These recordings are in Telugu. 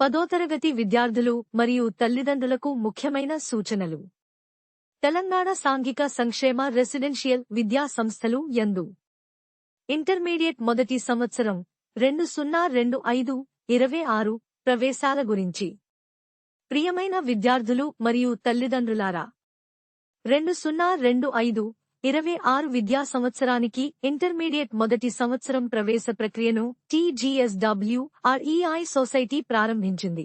పదోతరగతి విద్యార్థులు మరియు తల్లిదండ్రులకు ముఖ్యమైన సూచనలు. తెలంగాణ సాంఘిక సంక్షేమ రెసిడెన్షియల్ విద్యా సంస్థలు ఎందు ఇంటర్మీడియట్ మొదటి సంవత్సరం రెండు సున్నా రెండు ఐదు ఇరవై ఆరు ప్రవేశాల గురించి. ప్రియమైన విద్యార్థులు మరియు తల్లిదండ్రులారా రెండు సున్నా రెండు ఐదు ఇరవై ఆరు విద్యా సంవత్సరానికి ఇంటర్మీడియట్ మొదటి సంవత్సరం ప్రవేశ ప్రక్రియను టీజీఎస్డబ్ల్యూ ఆర్ఈఐ సొసైటీ ప్రారంభించింది.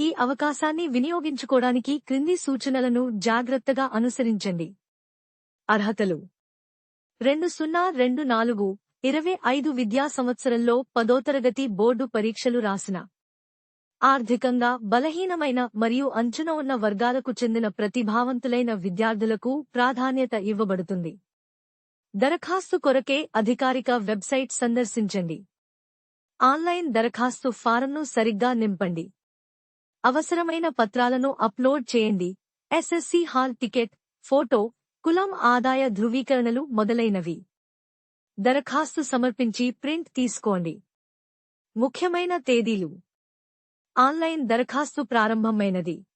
ఈ అవకాశాన్ని వినియోగించుకోవడానికి క్రింది సూచనలను జాగ్రత్తగా అనుసరించండి. అర్హతలు. రెండు సున్నా రెండు నాలుగు ఇరవై ఐదు విద్యా సంవత్సరంలో పదో తరగతి బోర్డు పరీక్షలు రాసిన ఆర్థికంగా బలహీనమైన మరియు అంచున ఉన్న వర్గాలకు చెందిన ప్రతిభావంతులైన విద్యార్థులకు ప్రాధాన్యత ఇవ్వబడుతుంది. దరఖాస్తు కొరకే అధికారిక వెబ్సైట్ సందర్శించండి. ఆన్లైన్ దరఖాస్తు ఫారంను సరిగ్గా నింపండి. అవసరమైన పత్రాలను అప్లోడ్ చేయండి. ఎస్ఎస్సి హాల్ టికెట్ ఫోటో కులం ఆదాయ ధృవీకరణలు మొదలైనవి. దరఖాస్తు సమర్పించి ప్రింట్ తీసుకోండి. ముఖ్యమైన తేదీలు. ఆన్లైన్ దరఖాస్తు ప్రారంభమైనది.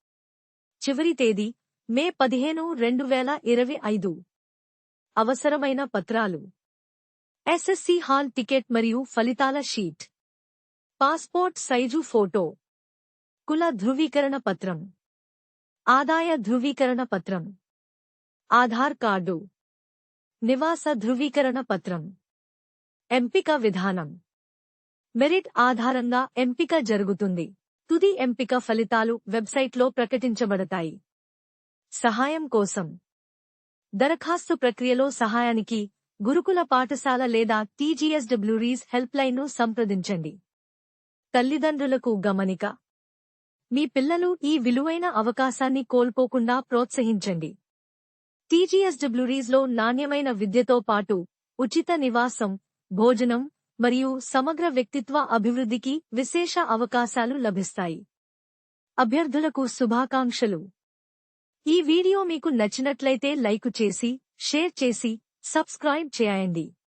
చివరి తేదీ మే పదిహేను రెండు వేల ఇరవై ఐదు. అవసరమైన పత్రాలు. ఎస్ఎస్సి హాల్ టికెట్ మరియు ఫలితాల షీట్. Passport size photo. కుల ధృవీకరణ పత్రం. ఆదాయ ధృవీకరణ పత్రం. ఆధార్ కార్డు. నివాస ధృవీకరణ పత్రం. ఎంపిక విధానం. మెరిట్ ఆధారంగా ఎంపిక జరుగుతుంది. తుది ఎంపిక ఫలితాలు వెబ్సైట్లో ప్రకటించబడతాయి. సహాయం కోసం. దరఖాస్తు ప్రక్రియలో సహాయానికి గురుకుల పాఠశాల లేదా టీజీఎస్డబ్ల్యూరీస్ హెల్ప్లైన్ను సంప్రదించండి. తల్లిదండ్రులకు గమనిక. మీ పిల్లలు ఈ విలువైన అవకాశాన్ని కోల్పోకుండా ప్రోత్సహించండి. టీజీఎస్డబ్ల్యూరీస్లో నాణ్యమైన విద్యతో పాటు ఉచిత నివాసం భోజనం మరియు సమగ్ర వ్యక్తిత్వ అభివృద్ధికి విశేష అవకాశాలు లభిస్తాయి. అభ్యర్థులకు శుభాకాంక్షలు. ఈ వీడియో మీకు నచ్చినట్లయితే లైకు చేసి షేర్ చేసి సబ్స్క్రైబ్ చేయండి.